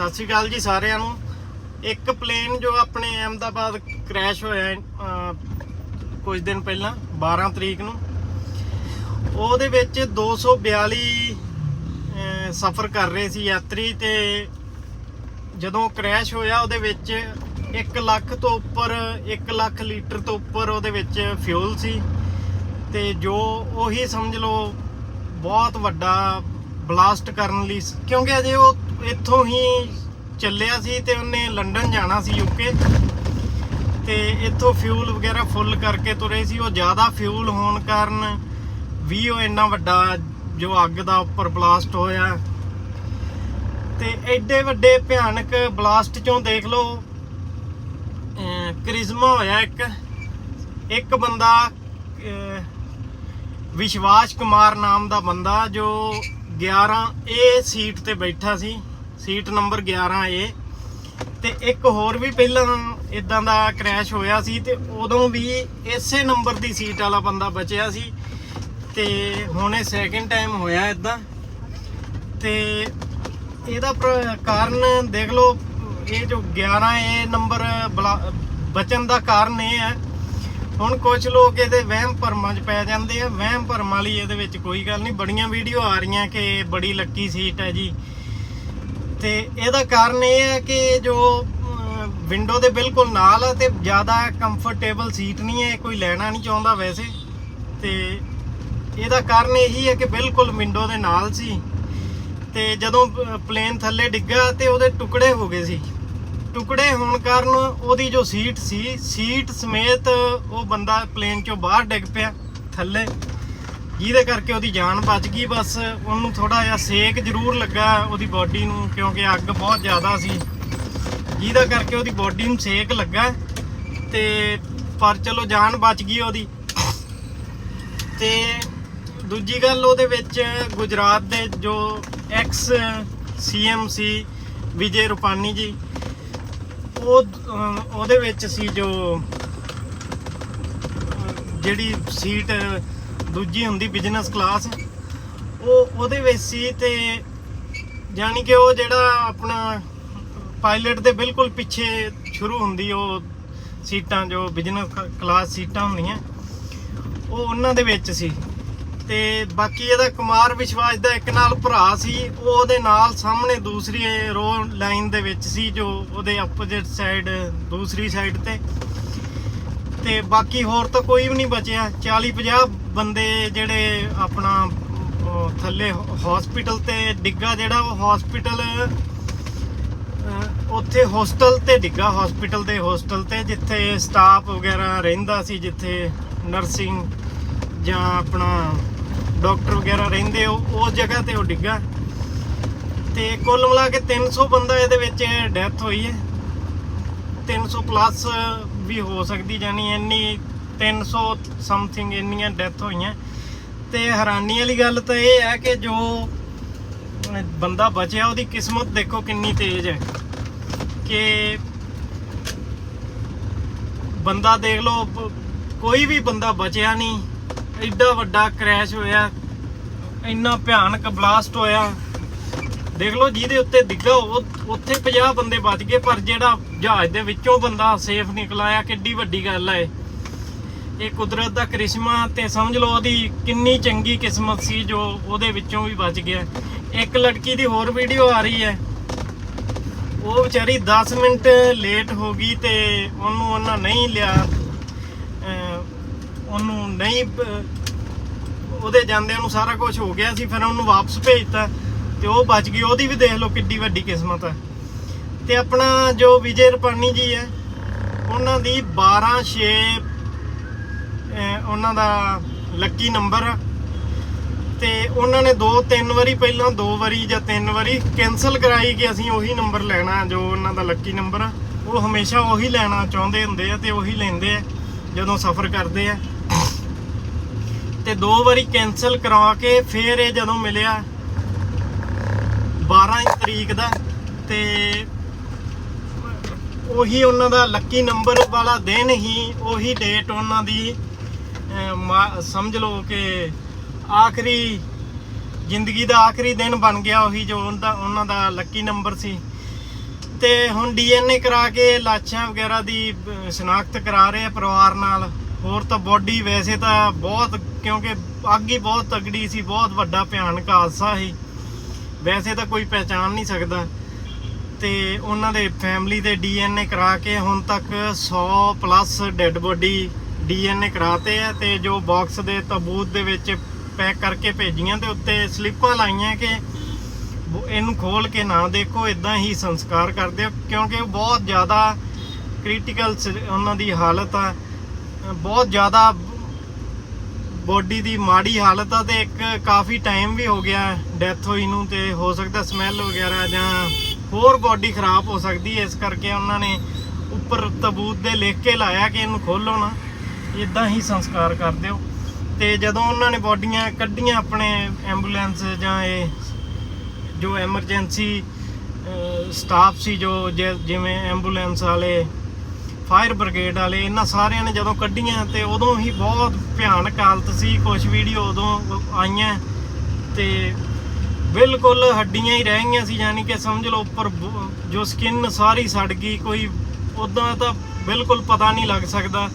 ਸਤਿ ਸ਼੍ਰੀ ਅਕਾਲ ਜੀ ਸਾਰਿਆਂ ਨੂੰ। ਇੱਕ ਪਲੇਨ ਜੋ ਆਪਣੇ ਅਹਿਮਦਾਬਾਦ ਕ੍ਰੈਸ਼ ਹੋਇਆ ਕੁਝ ਦਿਨ ਪਹਿਲਾਂ 12 ਤਰੀਕ ਨੂੰ ਉਹਦੇ ਵਿੱਚ 242 ਅਹ, ਸਫ਼ਰ ਕਰ ਰਹੇ ਸੀ ਯਾਤਰੀ ਤੇ ਜਦੋਂ ਕ੍ਰੈਸ਼ ਹੋਇਆ ਉਹਦੇ ਵਿੱਚ 1 ਲੱਖ ਤੋਂ ਉੱਪਰ 1 ਲੱਖ ਲੀਟਰ ਤੋਂ ਉੱਪਰ ਉਹਦੇ ਵਿੱਚ ਫਿਊਲ ਸੀ ਤੇ ਜੋ ਉਹੀ ਸਮਝ ਲਓ ਬਹੁਤ ਵੱਡਾ ਬਲਾਸਟ ਕਰਨ ਲਈ ਕਿਉਂਕਿ ਅਜੇ ਉਹ ਇੱਥੋਂ ਹੀ ਚੱਲਿਆ ਸੀ ਤੇ ਉਹਨੇ ਲੰਡਨ ਜਾਣਾ ਸੀ ਯੂਕੇ। ਤੇ ਇੱਥੋਂ ਫਿਊਲ ਵਗੈਰਾ ਫੁੱਲ ਕਰਕੇ ਤੁਰੇ ਸੀ। ਉਹ ਜ਼ਿਆਦਾ ਫਿਊਲ ਹੋਣ ਕਾਰਨ ਵੀ ਉਹ ਇੰਨਾ ਵੱਡਾ ਜੋ ਅੱਗ ਦਾ ਉੱਪਰ ਬਲਾਸਟ ਹੋਇਆ। ਤੇ ਐਡੇ ਵੱਡੇ ਭਿਆਨਕ ਬਲਾਸਟ ਚੋਂ ਦੇਖ ਲਓ ਕਰਿਜ਼ਮਾ ਹੋਇਆ ਇੱਕ। ਇੱਕ ਬੰਦਾ ਵਿਸ਼ਵਾਸ ਕੁਮਾਰ ਨਾਮ ਦਾ ਬੰਦਾ ਜੋ 11 ਏ ਸੀਟ ਤੇ ਬੈਠਾ ਸੀ, ਸੀਟ ਨੰਬਰ 11 ਏ ਤੇ ਇੱਕ ਹੋਰ ਵੀ ਪਹਿਲਾਂ ਇਦਾਂ ਦਾ ਕ੍ਰੈਸ਼ ਹੋਇਆ ਸੀ ਤੇ ਉਦੋਂ ਵੀ ਇਸੇ ਨੰਬਰ ਦੀ ਸੀਟ ਵਾਲਾ ਬੰਦਾ ਬਚਿਆ ਸੀ। ਤੇ ਹੁਣ ਇਹ ਸੈਕਿੰਡ ਟਾਈਮ ਹੋਇਆ ਇਦਾਂ ਤੇ ਇਹਦਾ ਪ੍ਰ- ਕਾਰਨ ਦੇਖ ਲਓ, ਇਹ ਜੋ 11 ਏ ਨੰਬਰ ਬਲਾ- ਬਚਣ ਦਾ ਕਾਰਨ ਇਹ ਹੈ ਹੁਣ ਕੁਝ ਲੋਕ ਇਹਦੇ ਵਹਿਮ ਭਰਮਾਂ 'ਚ ਪੈ ਜਾਂਦੇ ਆ। ਵਹਿਮ ਭਰਮਾਂ ਲਈ ਇਹਦੇ ਵਿੱਚ ਕੋਈ ਗੱਲ ਨਹੀਂ। ਬੜੀਆਂ ਵੀਡੀਓ ਆ ਰਹੀਆਂ ਕਿ ਬੜੀ ਲੱਕੀ ਸੀਟ ਹੈ ਜੀ। ਤੇ ਇਹਦਾ ਕਾਰਨ ਇਹ ਹੈ ਕਿ ਜੋ ਵਿੰਡੋ ਦੇ ਬਿਲਕੁਲ ਨਾਲ ਹੈ ਤੇ ਜ਼ਿਆਦਾ ਕੰਫਰਟੇਬਲ ਸੀਟ ਨਹੀਂ ਹੈ। ਕੋਈ ਲੈਣਾ ਨਹੀਂ ਚਾਹੁੰਦਾ ਵੈਸੇ। ਤੇ ਇਹਦਾ ਕਾਰਨ ਇਹੀ ਹੈ ਕਿ ਬਿਲਕੁਲ ਵਿੰਡੋ ਦੇ ਨਾਲ ਸੀ। ਤੇ ਜਦੋਂ ਪਲੇਨ ਥੱਲੇ ਡਿੱਗਾ ਤੇ ਉਹਦੇ ਟੁਕੜੇ ਹੋ ਗਏ ਸੀ। ਟੁਕੜੇ ਹੋਣ ਕਾਰਨ ਉਹਦੀ ਜੋ ਸੀਟ ਸੀ, ਸੀਟ ਸਮੇਤ ਉਹ ਬੰਦਾ ਪਲੇਨ ਚੋਂ ਬਾਹਰ ਡਿੱਗ ਪਿਆ, ਥੱਲੇ। ਜਿਹਦੇ ਕਰਕੇ ਉਹਦੀ ਜਾਨ ਬਚ ਗਈ, ਬਸ ਉਹਨੂੰ ਥੋੜਾ ਜਿਹਾ ਸੇਕ ਜ਼ਰੂਰ ਲੱਗਾ ਉਹਦੀ ਬਾਡੀ ਨੂੰ, ਕਿਉਂਕਿ ਅੱਗ ਬਹੁਤ ਜ਼ਿਆਦਾ ਸੀ। ਜਿਹਦਾ ਕਰਕੇ ਉਹਦੀ ਬਾਡੀ ਨੂੰ ਸੇਕ ਲੱਗਾ ਤੇ ਪਰ ਚਲੋ ਜਾਨ ਬਚ ਗਈ ਉਹਦੀ। ਤੇ ਦੂਜੀ ਗੱਲ ਉਹਦੇ ਵਿੱਚ ਗੁਜਰਾਤ ਦੇ ਜੋ ਐਕਸ ਸੀਐਮ ਸੀ, ਵਿਜੇ ਰੁਪਾਨੀ ਜੀ ਉਹ ਉਹਦੇ ਵਿੱਚ ਸੀ ਜੋ, ਜਿਹੜੀ ਸੀਟ ਦੂਜੀ ਹੁੰਦੀ ਬਿਜ਼ਨਸ ਕਲਾਸ, ਉਹ, ਉਹਦੇ ਵਿੱਚ ਸੀ ਤੇ ਜਾਨੀ ਕਿ ਉਹ ਜਿਹੜਾ ਆਪਣਾ ਪਾਇਲਟ ਦੇ ਬਿਲਕੁਲ ਪਿੱਛੇ ਸ਼ੁਰੂ ਹੁੰਦੀ ਉਹ ਸੀਟਾਂ, ਜੋ ਬਿਜ਼ਨਸ ਕਲਾਸ ਸੀਟਾਂ ਹੁੰਦੀਆਂ, ਉਹ ਉਹਨਾਂ ਦੇ ਵਿੱਚ ਸੀ। ਤੇ ਬਾਕੀ ਇਹਦਾ ਕੁਮਾਰ ਵਿਸ਼ਵਾਸ ਦਾ ਇੱਕ ਨਾਲ ਭਰਾ ਸੀ, ਉਹ ਉਹਦੇ ਨਾਲ ਸਾਹਮਣੇ ਦੂਸਰੀ ਰੋ ਲਾਈਨ ਦੇ ਵਿੱਚ ਸੀ, ਜੋ ਉਹਦੇ ਆਪੋਜ਼ਿਟ ਸਾਈਡ ਦੂਸਰੀ ਸਾਈਡ ਤੇ। ਤੇ ਬਾਕੀ ਹੋਰ ਤਾਂ ਕੋਈ ਵੀ ਨਹੀਂ ਬਚਿਆ। 40 50 ਬੰਦੇ ਜਿਹੜੇ ਆਪਣਾ ਥੱਲੇ ਹਸਪੀਟਲ ਤੇ ਡਿੱਗਾ ਜਿਹੜਾ, ਉਹ ਹਸਪੀਟਲ ਉੱਥੇ ਹੋਸਟਲ ਤੇ ਡਿੱਗਾ ਹਸਪੀਟਲ ਦੇ ਹੋਸਟਲ ਤੇ, ਜਿੱਥੇ ਸਟਾਫ ਵਗੈਰਾ ਰਹਿੰਦਾ ਸੀ, ਜਿੱਥੇ ਨਰਸਿੰਗ ਜਾਂ ਆਪਣਾ ਡਾਕਟਰ ਵਗੈਰਾ ਰਹਿੰਦੇ ਹੋ ਉਸ ਜਗ੍ਹਾ ਤੇ ਉਹ ਡਿੱਗਾ। ਤੇ ਕੁੱਲ ਮਿਲਾ ਕੇ 300 ਬੰਦਾ ਇਹਦੇ ਵਿੱਚ ਡੈਥ ਹੋਈ ਹੈ। 300 ਪਲੱਸ ਵੀ ਹੋ ਸਕਦੀ ਜਾਨੀ ਇੰਨੀ 300 ਸਮਥਿੰਗ ਇੰਨੀਆਂ ਡੈਥ ਹੋਈਆਂ। ਤੇ ਹੈਰਾਨੀ ਵਾਲੀ ਗੱਲ ਤਾਂ ਇਹ ਹੈ ਕਿ ਜੋ ਬੰਦਾ ਬਚਿਆ, ਉਹਦੀ ਕਿਸਮਤ ਦੇਖੋ ਕਿੰਨੀ ਤੇਜ਼ ਹੈ। ਕਿ ਬੰਦਾ ਦੇਖ ਲਓ, ਕੋਈ ਵੀ ਬੰਦਾ ਬਚਿਆ ਨਹੀਂ। ਐਡਾ ਵੱਡਾ ਕ੍ਰੈਸ਼ ਹੋਇਆ, ਇੰਨਾ ਭਿਆਨਕ ਬਲਾਸਟ ਹੋਇਆ। ਦੇਖ ਲਓ ਜਿਹਦੇ ਉੱਤੇ ਡਿੱਗਾ, ਉਹ ਉੱਥੇ 50 ਬੰਦੇ ਬਚ ਗਏ, ਪਰ ਜਿਹੜਾ ਜਹਾਜ਼ ਦੇ ਵਿੱਚੋਂ ਬੰਦਾ ਸੇਫ ਨਿਕਲ ਆਇਆ ਕਿੱਡੀ ਵੱਡੀ ਗੱਲ ਹੈ ਇਹ। ਕੁਦਰਤ ਦਾ ਕਰਿਸ਼ਮਾ ਤੇ ਸਮਝ ਲਓ ਉਹਦੀ ਕਿੰਨੀ ਚੰਗੀ ਕਿਸਮਤ ਸੀ, ਜੋ ਉਹਦੇ ਵਿੱਚੋਂ ਵੀ ਬਚ ਗਿਆ। ਇੱਕ ਲੜਕੀ ਦੀ ਹੋਰ ਵੀਡੀਓ ਆ ਰਹੀ ਹੈ। ਉਹ ਵਿਚਾਰੀ 10 ਮਿੰਟ ਲੇਟ ਹੋ ਗਈ ਤੇ ਉਹਨੂੰ ਉਹਨਾਂ ਨਹੀਂ ਲਿਆ। ਉਹਨੂੰ ਨਹੀਂ ਉਹਦੇ ਜਾਂਦਿਆਂ ਨੂੰ ਸਾਰਾ ਕੁਝ ਹੋ ਗਿਆ ਸੀ, ਫਿਰ ਉਹਨੂੰ ਵਾਪਸ ਭੇਜਤਾ ਤੇ ਉਹ ਬਚ ਗਈ। ਉਹਦੀ ਵੀ ਦੇਖ ਲਓ ਕਿੱਡੀ ਵੱਡੀ ਕਿਸਮਤ ਹੈ। ਤੇ ਆਪਣਾ ਜੋ ਵਿਜੇ ਰਪਾਨੀ ਜੀ ਹੈ, ਉਹਨਾਂ ਦੀ 12 6 ਉਹਨਾਂ ਦਾ ਲੱਕੀ ਨੰਬਰ ਆ। ਤੇ ਉਹਨਾਂ ਨੇ ਦੋ, ਤਿੰਨ ਵਾਰੀ ਪਹਿਲਾਂ ਦੋ ਵਾਰੀ ਜਾਂ ਤਿੰਨ ਵਾਰੀ ਕੈਨਸਲ ਕਰਾਈ ਕਿ ਅਸੀਂ ਉਹੀ ਨੰਬਰ ਲੈਣਾ ਜੋ ਉਹਨਾਂ ਦਾ ਲੱਕੀ ਨੰਬਰ ਆ। ਉਹ ਹਮੇਸ਼ਾ ਉਹੀ ਲੈਣਾ ਚਾਹੁੰਦੇ ਹੁੰਦੇ ਆ ਤੇ ਉਹੀ ਲੈਂਦੇ ਆ, ਜਦੋਂ ਸਫ਼ਰ ਕਰਦੇ ਆ। ਤੇ ਦੋ ਵਾਰੀ ਕੈਨਸਲ ਕਰਵਾ ਕੇ ਫਿਰ ਇਹ ਜਦੋਂ ਮਿਲਿਆ 12 ਤਰੀਕ ਦਾ, ਤੇ ਉਹੀ ਉਹਨਾਂ ਦਾ ਲੱਕੀ ਨੰਬਰ ਵਾਲਾ ਦਿਨ ਹੀ, ਉਹੀ ਡੇਟ ਉਹਨਾਂ ਦੀ ਮਾ- ਸਮਝ ਲਓ ਕਿ ਆਖਰੀ, ਜ਼ਿੰਦਗੀ ਦਾ ਆਖਰੀ ਦਿਨ ਬਣ ਗਿਆ ਉਹੀ ਜੋ ਉਹਨਾਂ ਉਹਨਾਂ ਦਾ ਲੱਕੀ ਨੰਬਰ ਸੀ। ਤੇ ਹੁਣ ਡੀਐਨਏ ਕਰਾ ਕੇ ਲਾਸ਼ਾਂ ਵਗੈਰਾ ਦੀ ਸ਼ਨਾਖਤ ਕਰਾ ਰਹੇ ਆ ਪਰਿਵਾਰ ਨਾਲ। ਹੋਰ ਤਾਂ ਬੋਡੀ ਵੈਸੇ ਤਾਂ ਬਹੁਤ, ਕਿਉਂਕਿ ਅੱਗ ਹੀ ਬਹੁਤ ਤਗੜੀ ਸੀ, ਬਹੁਤ ਵੱਡਾ ਭਿਆਨਕ ਹਾਦਸਾ ਸੀ। ਵੈਸੇ ਤਾਂ ਕੋਈ ਪਹਿਚਾਨ ਨਹੀਂ ਸਕਦਾ। ਤੇ ਉਹਨਾਂ ਦੇ ਫੈਮਿਲੀ ਦੇ ਡੀਐਨਏ ਕਰਾ ਕੇ ਹੁਣ ਤੱਕ 100 ਪਲੱਸ ਡੈੱਡ ਬੋਡੀ ਡੀਐਨਏ ਕਰਾਤੇ ਆ ਤੇ ਜੋ ਬਾਕਸ ਦੇ ਤਬੂਤ ਦੇ ਵਿੱਚ ਪੈਕ ਕਰਕੇ ਭੇਜੀਆਂ ਤੇ ਉੱਤੇ ਸਲਿੱਪਾਂ ਲਾਈਆਂ ਕਿ ਇਹਨੂੰ ਖੋਲ ਕੇ ਨਾ ਦੇਖੋ ਇਦਾਂ ਹੀ ਸੰਸਕਾਰ ਕਰ ਦਿਓ ਕਿਉਂਕਿ ਉਹ ਬਹੁਤ ਜ਼ਿਆਦਾ ਕ੍ਰਿਟੀਕਲ ਉਹਨਾਂ ਦੀ ਹਾਲਤ ਆ। ਬਹੁਤ ਜ਼ਿਆਦਾ ਬੋਡੀ ਦੀ ਮਾੜੀ ਹਾਲਤ ਆ ਤੇ ਇੱਕ ਕਾਫੀ ਟਾਈਮ ਵੀ ਹੋ ਗਿਆ ਡੈਥ ਹੋਈ ਨੂੰ ਤੇ ਹੋ ਸਕਦਾ ਸਮੈਲ ਵਗੈਰਾ ਜਾਂ ਹੋਰ ਬੋਡੀ ਖਰਾਬ ਹੋ ਸਕਦੀ ਹੈ। ਇਸ ਕਰਕੇ ਉਹਨਾਂ ਨੇ ਉੱਪਰ ਤਬੂਤ ਦੇ ਲਿਖ ਕੇ ਲਾਇਆ ਕਿ ਇਹਨੂੰ ਖੋਲੋ ਨਾ। ਇਦਾਂ ਹੀ ਸੰਸਕਾਰ ਕਰ ਦਿਓ। ਤੇ ਜਦੋਂ ਉਹਨਾਂ ਨੇ ਬੋਡੀਆਂ ਕੱਢੀਆਂ ਆਪਣੇ ਐਂਬੂਲੈਂਸ ਜਾਂ ਇਹ ਜੋ ਐਮਰਜੈਂਸੀ ਸਟਾਫ ਸੀ ਜੋ ਜਿਵੇਂ ਐਂਬੂਲੈਂਸ ਵਾਲੇ ਫਾਇਰ ਬ੍ਰਿਗੇਡ ਵਾਲੇ, ਇਹਨਾਂ ਸਾਰਿਆਂ ਨੇ ਜਦੋਂ ਕੱਢੀਆਂ ਤੇ ਉਦੋਂ ਹੀ ਬਹੁਤ ਭਿਆਨਕ ਹਾਲਤ ਸੀ ਕੁਝ ਵੀਡੀਓ ਉਦੋਂ ਆਈਆਂ ਤੇ ਬਿਲਕੁਲ ਹੱਡੀਆਂ ਹੀ ਰਹਿ ਗਈਆਂ ਸੀ, ਯਾਨੀ ਕਿ ਸਮਝ ਲਓ ਉੱਪਰ ਜੋ ਸਕਿਨ ਸਾਰੀ ਸੜ ਗਈ, ਕੋਈ ਉਦਾਂ ਤਾਂ ਬਿਲਕੁਲ ਪਤਾ ਨਹੀਂ ਲੱਗ ਸਕਦਾ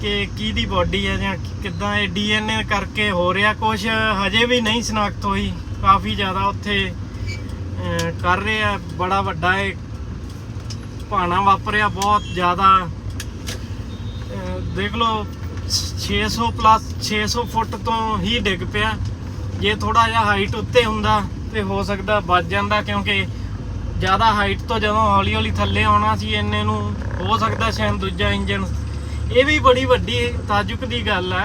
ਕਿ ਕਿਹਦੀ ਬਾਡੀ ਹੈ ਜਾਂ ਕਿੱਦਾਂ ਇਹ ਡੀਐਨਏ ਕਰਕੇ ਹੋ ਰਿਹਾ ਕੁਝ ਹਜੇ ਵੀ ਨਹੀਂ ਸ਼ਨਾਖਤ ਹੋਈ, ਕਾਫੀ ਜ਼ਿਆਦਾ ਉੱਥੇ ਕਰ ਰਹੇ ਆ ਬੜਾ ਵੱਡਾ ਇਹ ਭਾਣਾ ਵਾਪਰਿਆ ਬਹੁਤ ਜ਼ਿਆਦਾ। ਦੇਖ ਲਓ 600 ਪਲੱਸ 600 ਫੁੱਟ ਤੋਂ ਹੀ ਡਿੱਗ ਪਿਆ। ਜੇ ਥੋੜਾ ਜਿਹਾ ਹਾਈਟ ਉੱਤੇ ਹੁੰਦਾ ਤੇ ਹੋ ਸਕਦਾ ਬਚ ਜਾਂਦਾ ਕਿਉਂਕਿ ਜ਼ਿਆਦਾ ਹਾਈਟ ਤੋਂ ਜਦੋਂ ਹੌਲੀ ਹੌਲੀ ਥੱਲੇ ਆਉਣਾ ਸੀ ਇੰਨੇ ਨੂੰ ਹੋ ਸਕਦਾ ਸ਼ਾਇਦ ਦੂਜਾ ਇੰਜਨ ਇਹ ਵੀ ਬੜੀ ਵੱਡੀ ਤਾਜੁਕ ਦੀ ਗੱਲ ਆ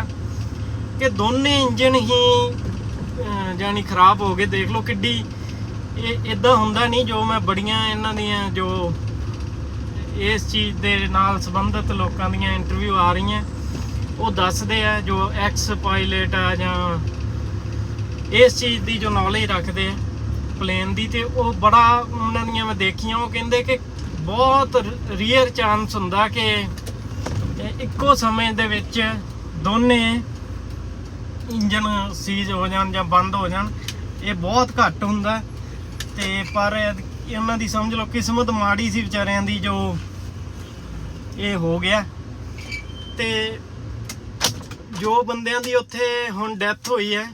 ਕਿ ਦੋਨੇ ਇੰਜਨ ਹੀ ਅਹ, ਜਾਣੀ ਖਰਾਬ ਹੋ ਗਏ। ਦੇਖ ਲਓ ਕਿੱਡੀ ਇਹ ਇਦਾਂ ਹੁੰਦਾ ਨਹੀਂ ਜੋ ਮੈਂ ਬੜੀਆਂ ਇਹਨਾਂ ਦੀਆਂ ਜੋ ਇਸ ਚੀਜ਼ ਦੇ ਨਾਲ ਸੰਬੰਧਿਤ ਲੋਕਾਂ ਦੀਆਂ ਇੰਟਰਵਿਊ ਆ ਰਹੀਆਂ। ਉਹ ਦੱਸਦੇ ਆ ਜੋ ਐਕਸ ਪਾਇਲਟ ਆ ਜਾਂ ਇਸ ਚੀਜ਼ ਦੀ ਜੋ ਨੌਲੇਜ ਰੱਖਦੇ ਆ ਪਲੇਨ ਦੀ ਤੇ ਉਹ ਬੜਾ ਉਹਨਾਂ ਦੀਆਂ ਮੈਂ ਦੇਖੀਆਂ, ਉਹ ਕਹਿੰਦੇ ਕਿ ਬਹੁਤ ਰੀਅਰ ਚਾਂਸ ਹੁੰਦਾ ਕਿ ਇੱਕੋ ਸਮੇਂ ਦੇ ਵਿੱਚ ਦੋਨੇ ਇੰਜਨ ਸੀਜ਼ ਹੋ ਜਾਣ ਜਾਂ ਬੰਦ ਹੋ ਜਾਣ। ਇਹ ਬਹੁਤ ਘੱਟ ਹੁੰਦਾ ਤੇ ਪਰ ਇਹਨਾਂ ਦੀ ਸਮਝ ਲਓ, ਕਿਸਮਤ ਮਾੜੀ ਸੀ ਵਿਚਾਰਿਆਂ ਦੀ ਜੋ ਇਹ ਹੋ ਗਿਆ। ਤੇ ਜੋ ਬੰਦਿਆਂ ਦੀ ਉੱਥੇ ਹੁਣ ਡੈਥ ਹੋਈ ਹੈ,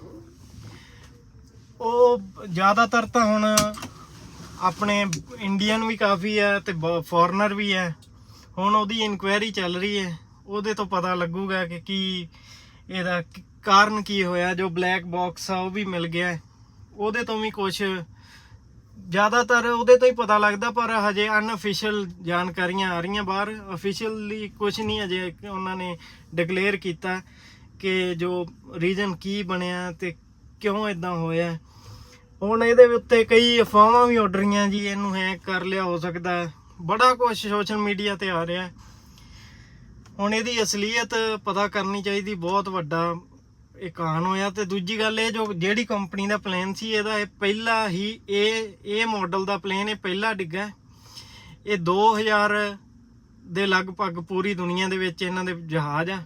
ਉਹ ਜ਼ਿਆਦਾਤਰ ਤਾਂ ਹੁਣ ਆਪਣੇ ਇੰਡੀਅਨ ਵੀ ਕਾਫੀ ਹੈ ਤੇ ਫੋਰਨਰ ਵੀ ਹੈ। ਹੁਣ ਉਹਦੀ ਇਨਕੁਆਇਰੀ ਚੱਲ ਰਹੀ ਹੈ। ਉਹਦੇ ਤੋਂ ਪਤਾ ਲੱਗੂਗਾ ਕਿ ਕੀ ਇਹਦਾ ਕਾਰਨ ਕੀ ਹੋਇਆ, ਜੋ ਬਲੈਕ ਬਾਕਸ ਆ, ਉਹ ਵੀ ਮਿਲ ਗਿਆ। ਉਹਦੇ ਤੋਂ ਵੀ ਕੁਝ ਜ਼ਿਆਦਾਤਰ ਉਹਦੇ ਤੋਂ ਹੀ ਪਤਾ ਲੱਗਦਾ, ਪਰ ਹਜੇ ਅਨਅਫੀਸ਼ੀਅਲ ਜਾਣਕਾਰੀਆਂ ਆ ਰਹੀਆਂ ਬਾਹਰ। ਅਫੀਸ਼ੀਅਲੀ ਕੁਝ ਨਹੀਂ ਅਜੇ ਉਹਨਾਂ ਨੇ ਡਿਕਲੇਅਰ ਕੀਤਾ ਕਿ ਜੋ ਰੀਜ਼ਨ ਕੀ ਬਣਿਆ ਤੇ ਕਿਉਂ ਇਦਾਂ ਹੋਇਆ। ਹੁਣ ਇਹਦੇ ਉੱਤੇ ਕਈ ਅਫਵਾਹਾਂ ਵੀ ਉੱਡ ਰਹੀਆਂ ਜੀ, ਇਹਨੂੰ ਹੈਕ ਕਰ ਲਿਆ ਹੋ ਸਕਦਾ। ਬੜਾ ਕੁਝ ਸੋਸ਼ਲ ਮੀਡੀਆ ਤੇ ਆ ਰਿਹਾ। ਹੁਣ ਇਹਦੀ ਅਸਲੀਅਤ ਪਤਾ ਕਰਨੀ ਚਾਹੀਦੀ, ਬਹੁਤ ਵੱਡਾ ਇਹ ਕਾਨ ਹੋਇਆ ਤੇ ਦੂਜੀ ਗੱਲ ਇਹ ਜੋ ਜਿਹੜੀ ਕੰਪਨੀ ਦਾ ਪਲੇਨ ਸੀ, ਇਹਦਾ ਇਹ ਪਹਿਲਾ ਹੀ ਇਹ ਇਹ ਮਾਡਲ ਦਾ ਪਲੇਨ ਇਹ ਪਹਿਲਾ ਡਿੱਗਾ ਹੈ। ਇਹ 2000 ਦੇ ਲਗਭਗ ਪੂਰੀ ਦੁਨੀਆ ਦੇ ਵਿੱਚ ਇਹਨਾਂ ਦੇ ਜਹਾਜ਼ ਆ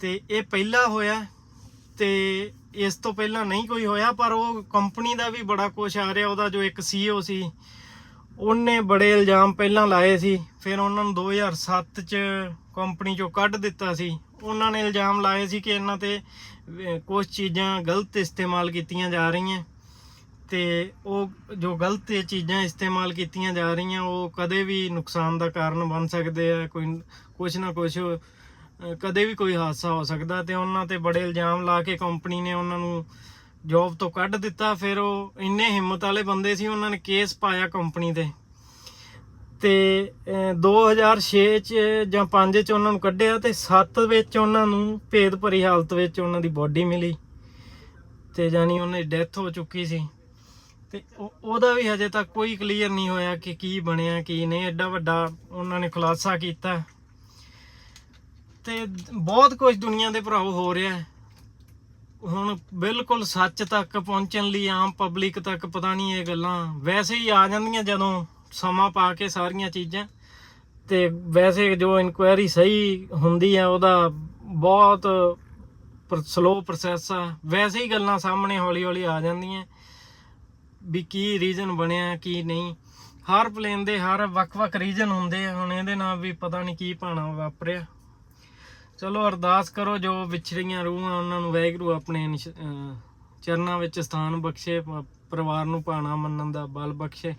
ਤੇ ਇਹ ਪਹਿਲਾ ਹੋਇਆ, ਤੇ ਇਸ ਤੋਂ ਪਹਿਲਾਂ ਨਹੀਂ ਕੋਈ ਹੋਇਆ, ਪਰ ਉਹ ਕੰਪਨੀ ਦਾ ਵੀ ਬੜਾ ਕੁਝ ਆ ਰਿਹਾ, ਉਹਦਾ ਜੋ ਇੱਕ ਸੀਈਓ ਸੀ, ਉਹਨੇ ਬੜੇ ਇਲਜ਼ਾਮ ਪਹਿਲਾਂ ਲਾਏ ਸੀ, ਫਿਰ ਉਹਨਾਂ ਨੂੰ 2007 ਚ ਕੰਪਨੀ ਚੋਂ ਕੱਢ ਦਿੱਤਾ ਸੀ ਉਹਨਾਂ ਨੇ ਇਲਜ਼ਾਮ ਲਾਏ ਸੀ ਕਿ ਇਹਨਾਂ ਤੇ ਕੁਝ ਚੀਜ਼ਾਂ ਗਲਤ ਇਸਤੇਮਾਲ ਕੀਤੀਆਂ ਜਾ ਰਹੀਆਂ। ਤੇ ਉਹ ਜੋ ਗਲਤ ਚੀਜ਼ਾਂ ਇਸਤੇਮਾਲ ਕੀਤੀਆਂ ਜਾ ਰਹੀਆਂ, ਉਹ ਕਦੇ ਵੀ ਨੁਕਸਾਨ ਦਾ ਕਾਰਨ ਬਣ ਸਕਦੇ ਆ, ਕੋਈ ਕੁਝ ਨਾ ਕੁਝ ਕਦੇ ਵੀ ਕੋਈ ਹਾਦਸਾ ਹੋ ਸਕਦਾ। ਤੇ ਉਹਨਾਂ ਤੇ ਬੜੇ ਇਲਜ਼ਾਮ ਲਾ ਕੇ ਕੰਪਨੀ ਨੇ ਉਹਨਾਂ ਨੂੰ ਜੌਬ ਤੋਂ ਕੱਢ ਦਿੱਤਾ। ਫਿਰ ਉਹ ਇੰਨੇ ਹਿੰਮਤ ਵਾਲੇ ਬੰਦੇ ਸੀ, ਉਹਨਾਂ ਨੇ ਕੇਸ ਪਾਇਆ ਕੰਪਨੀ ਤੇ। ਤੇ, ਅਹ 2006 ਚ ਜਾਂ 5 ਚ ਉਹਨਾਂ ਨੂੰ ਕੱਢਿਆ ਤੇ 7 ਵਿੱਚ ਉਹਨਾਂ ਨੂੰ ਭੇਦ ਭਰੀ ਹਾਲਤ ਵਿੱਚ ਉਹਨਾਂ ਦੀ ਬੋਡੀ ਮਿਲੀ ਤੇ ਜਾਨੀ ਉਹਨਾਂ ਦੀ ਡੈਥ ਹੋ ਚੁੱਕੀ ਸੀ। ਤੇ ਉਹਦਾ ਵੀ ਹਜੇ ਤੱਕ ਕੋਈ ਕਲੀਅਰ ਨਹੀਂ ਹੋਇਆ ਕਿ ਕੀ ਬਣਿਆ, ਕੀ ਨਹੀਂ। ਐਡਾ ਵੱਡਾ ਉਹਨਾਂ ਨੇ ਖੁਲਾਸਾ ਕੀਤਾ। ਤੇ ਬਹੁਤ ਕੁਝ ਦੁਨੀਆ ਦੇ ਭਰਾਓ ਹੋ ਰਿਹਾ ਹੈ। ਹੁਣ ਬਿਲਕੁਲ ਸੱਚ ਤੱਕ ਪਹੁੰਚਣ ਲਈ ਆਮ ਪਬਲਿਕ ਤੱਕ ਪਤਾ ਨਹੀਂ ਇਹ ਗੱਲਾਂ। ਵੈਸੇ ਹੀ ਆ ਜਾਂਦੀਆਂ ਜਦੋਂ ਸਮਾਂ ਪਾ ਕੇ ਸਾਰੀਆਂ ਚੀਜ਼ਾਂ। ਤੇ ਵੈਸੇ ਜੋ ਇਨਕੁਆਇਰੀ ਸਹੀ ਹੁੰਦੀ ਆ, ਉਹਦਾ ਬਹੁਤ ਸਲੋ ਪ੍ਰੋਸੈਸ ਆ। ਵੈਸੇ ਹੀ ਗੱਲਾਂ ਸਾਹਮਣੇ ਹੌਲੀ ਹੌਲੀ ਆ ਜਾਂਦੀਆਂ। ਵੀ ਕੀ ਰੀਜ਼ਨ ਬਣਿਆ, ਕੀ ਨਹੀਂ। ਹਰ ਪਲੇਨ ਦੇ ਹਰ ਵੱਖ-ਵੱਖ ਰੀਜਨ ਹੁੰਦੇ ਆ। ਹੁਣ ਇਹਦੇ ਨਾਲ ਵੀ ਪਤਾ ਨਹੀਂ ਕੀ ਭਾਣਾ ਵਾਪਰਿਆ। ਚਲੋ ਅਰਦਾਸ ਕਰੋ, ਜੋ ਵਿਛੜੀਆਂ ਰੂਹਾਂ, ਉਹਨਾਂ ਨੂੰ ਵਾਹਿਗੁਰੂ ਆਪਣੇ ਚਰਨਾਂ ਵਿੱਚ ਸਥਾਨ ਬਖਸ਼ੇ ਪਰਿਵਾਰ ਨੂੰ ਭਾਣਾ ਮੰਨਣ ਦਾ ਬਲ ਬਖਸ਼ੇ।